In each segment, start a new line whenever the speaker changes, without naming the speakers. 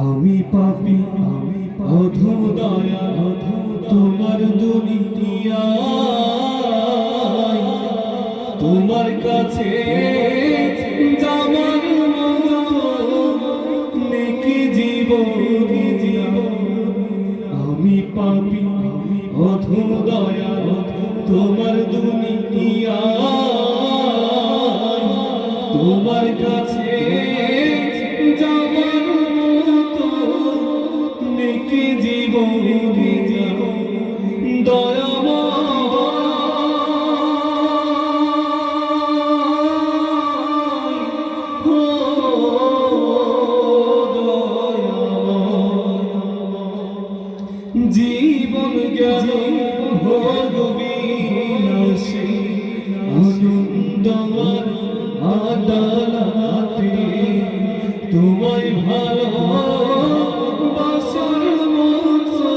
আমি পাপি আমি অধম দয়া তোমার দুনিয়া তোমার কাছে জামার নেকি জীবন আমি পাপি অধম দয়া তোমার দুনিয়া তোমায় ভালো বাসার মতো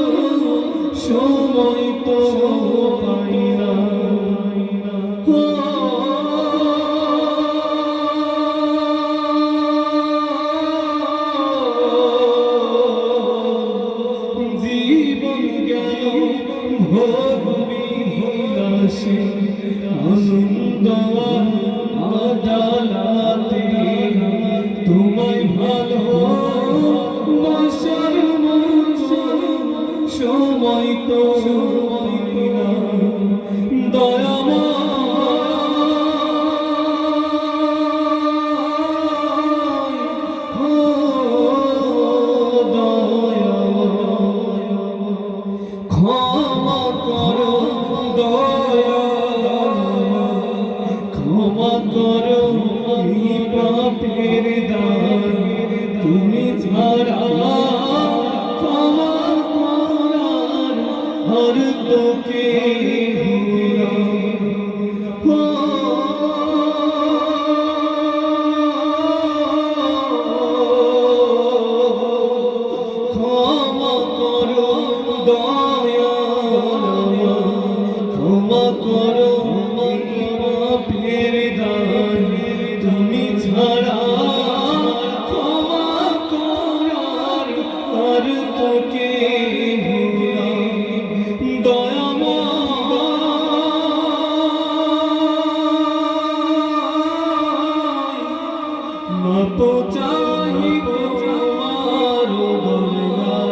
সময় তো Krishna আর দয়াময় মত চাহি তোমার দরবার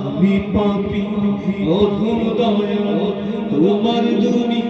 আমি পাপি অধম দয়া তোমার দুনিয়া